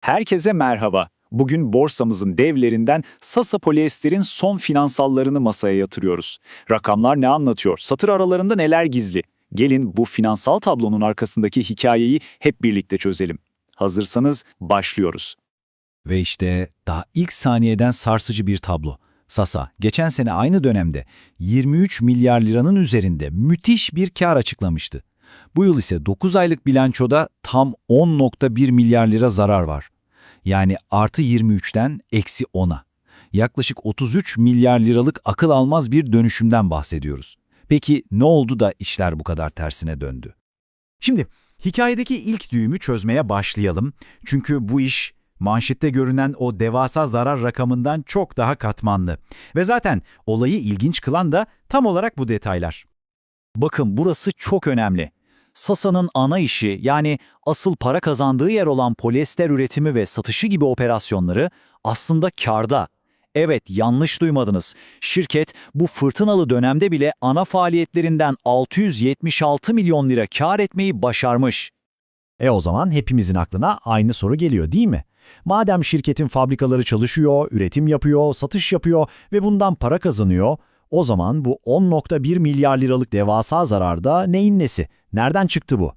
Herkese merhaba. Bugün borsamızın devlerinden Sasa Polyester'in son finansallarını masaya yatırıyoruz. Rakamlar ne anlatıyor? Satır aralarında neler gizli? Gelin bu finansal tablonun arkasındaki hikayeyi hep birlikte çözelim. Hazırsanız başlıyoruz. Ve işte daha ilk saniyeden sarsıcı bir tablo. Sasa, geçen sene aynı dönemde 23 milyar liranın üzerinde müthiş bir kar açıklamıştı. Bu yıl ise 9 aylık bilançoda tam 10.1 milyar lira zarar var. Yani artı 23'ten eksi 10'a. Yaklaşık 33 milyar liralık akıl almaz bir dönüşümden bahsediyoruz. Peki ne oldu da işler bu kadar tersine döndü? Şimdi hikayedeki ilk düğümü çözmeye başlayalım. Çünkü bu iş manşette görünen o devasa zarar rakamından çok daha katmanlı. Ve zaten olayı ilginç kılan da tam olarak bu detaylar. Bakın burası çok önemli. Sasa'nın ana işi yani asıl para kazandığı yer olan polyester üretimi ve satışı gibi operasyonları aslında karda. Evet yanlış duymadınız. Şirket bu fırtınalı dönemde bile ana faaliyetlerinden 676 milyon lira kar etmeyi başarmış. E o zaman hepimizin aklına aynı soru geliyor değil mi? Madem şirketin fabrikaları çalışıyor, üretim yapıyor, satış yapıyor ve bundan para kazanıyor, o zaman bu 10.1 milyar liralık devasa zararda neyin nesi? Nereden çıktı bu?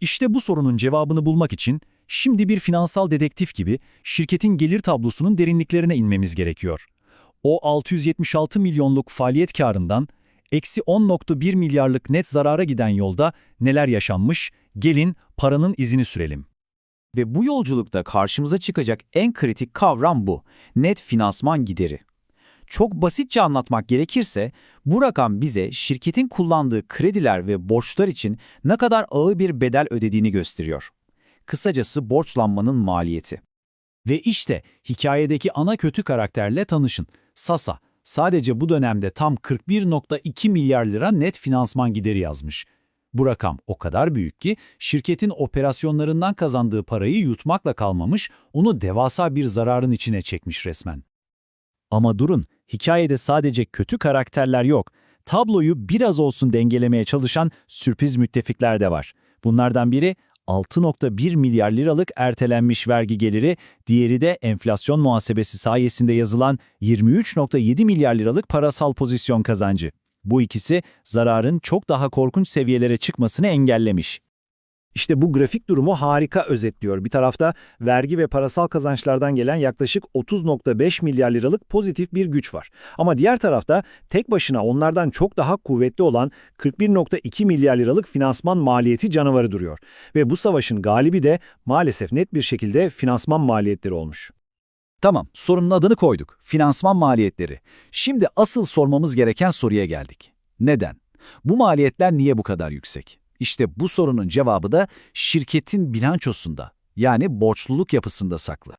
İşte bu sorunun cevabını bulmak için şimdi bir finansal dedektif gibi şirketin gelir tablosunun derinliklerine inmemiz gerekiyor. O 676 milyonluk faaliyet karından eksi 10.1 milyarlık net zarara giden yolda neler yaşanmış, gelin paranın izini sürelim. Ve bu yolculukta karşımıza çıkacak en kritik kavram bu. Net finansman gideri. Çok basitçe anlatmak gerekirse bu rakam bize şirketin kullandığı krediler ve borçlar için ne kadar ağır bir bedel ödediğini gösteriyor. Kısacası borçlanmanın maliyeti. Ve işte hikayedeki ana kötü karakterle tanışın. Sasa sadece bu dönemde tam 41.2 milyar lira net finansman gideri yazmış. Bu rakam o kadar büyük ki şirketin operasyonlarından kazandığı parayı yutmakla kalmamış, onu devasa bir zararın içine çekmiş resmen. Ama durun, hikayede sadece kötü karakterler yok. Tabloyu biraz olsun dengelemeye çalışan sürpriz müttefikler de var. Bunlardan biri 6.1 milyar liralık ertelenmiş vergi geliri, diğeri de enflasyon muhasebesi sayesinde yazılan 23.7 milyar liralık parasal pozisyon kazancı. Bu ikisi zararın çok daha korkunç seviyelere çıkmasını engellemiş. İşte bu grafik durumu harika özetliyor. Bir tarafta vergi ve parasal kazançlardan gelen yaklaşık 30.5 milyar liralık pozitif bir güç var. Ama diğer tarafta tek başına onlardan çok daha kuvvetli olan 41.2 milyar liralık finansman maliyeti canavarı duruyor. Ve bu savaşın galibi de maalesef net bir şekilde finansman maliyetleri olmuş. Tamam, sorunun adını koyduk. Finansman maliyetleri. Şimdi asıl sormamız gereken soruya geldik. Neden? Bu maliyetler niye bu kadar yüksek? İşte bu sorunun cevabı da şirketin bilançosunda, yani borçluluk yapısında saklı.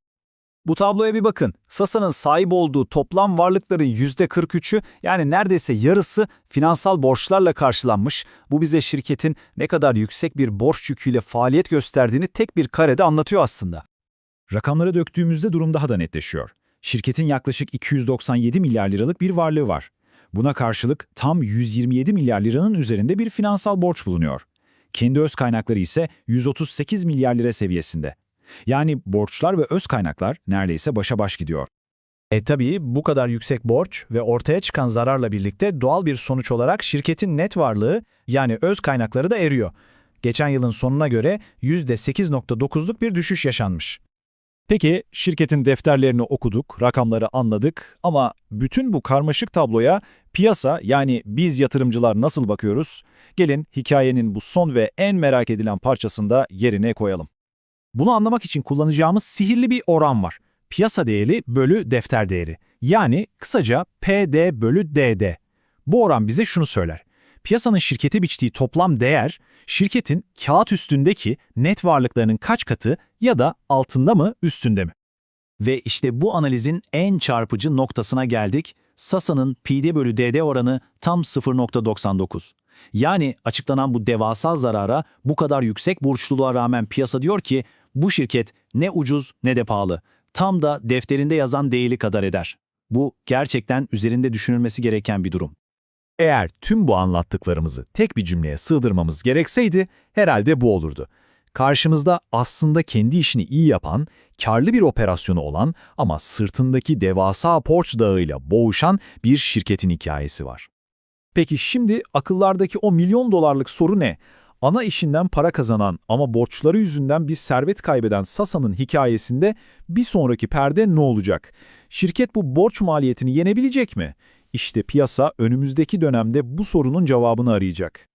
Bu tabloya bir bakın. Sasa'nın sahip olduğu toplam varlıkların %43'ü yani neredeyse yarısı finansal borçlarla karşılanmış. Bu bize şirketin ne kadar yüksek bir borç yüküyle faaliyet gösterdiğini tek bir karede anlatıyor aslında. Rakamlara döktüğümüzde durum daha da netleşiyor. Şirketin yaklaşık 297 milyar liralık bir varlığı var. Buna karşılık tam 127 milyar liranın üzerinde bir finansal borç bulunuyor. Kendi öz kaynakları ise 138 milyar lira seviyesinde. Yani borçlar ve öz kaynaklar neredeyse başa baş gidiyor. E tabii bu kadar yüksek borç ve ortaya çıkan zararla birlikte doğal bir sonuç olarak şirketin net varlığı yani öz kaynakları da eriyor. Geçen yılın sonuna göre %8.9'luk bir düşüş yaşanmış. Peki şirketin defterlerini okuduk, rakamları anladık ama bütün bu karmaşık tabloya piyasa yani biz yatırımcılar nasıl bakıyoruz? Gelin hikayenin bu son ve en merak edilen parçasında yerine koyalım. Bunu anlamak için kullanacağımız sihirli bir oran var. Piyasa değeri bölü defter değeri. Yani kısaca PD bölü DD. Bu oran bize şunu söyler. Piyasanın şirkete biçtiği toplam değer, şirketin kağıt üstündeki net varlıklarının kaç katı ya da altında mı, üstünde mi? Ve işte bu analizin en çarpıcı noktasına geldik. Sasa'nın PD bölü DD oranı tam 0.99. Yani açıklanan bu devasa zarara, bu kadar yüksek borçluluğa rağmen piyasa diyor ki, bu şirket ne ucuz ne de pahalı. Tam da defterinde yazan değeri kadar eder. Bu gerçekten üzerinde düşünülmesi gereken bir durum. Eğer tüm bu anlattıklarımızı tek bir cümleye sığdırmamız gerekseydi herhalde bu olurdu. Karşımızda aslında kendi işini iyi yapan, karlı bir operasyonu olan ama sırtındaki devasa borç dağıyla boğuşan bir şirketin hikayesi var. Peki şimdi akıllardaki o milyon dolarlık soru ne? Ana işinden para kazanan ama borçları yüzünden bir servet kaybeden Sasa'nın hikayesinde bir sonraki perde ne olacak? Şirket bu borç maliyetini yenebilecek mi? İşte piyasa önümüzdeki dönemde bu sorunun cevabını arayacak.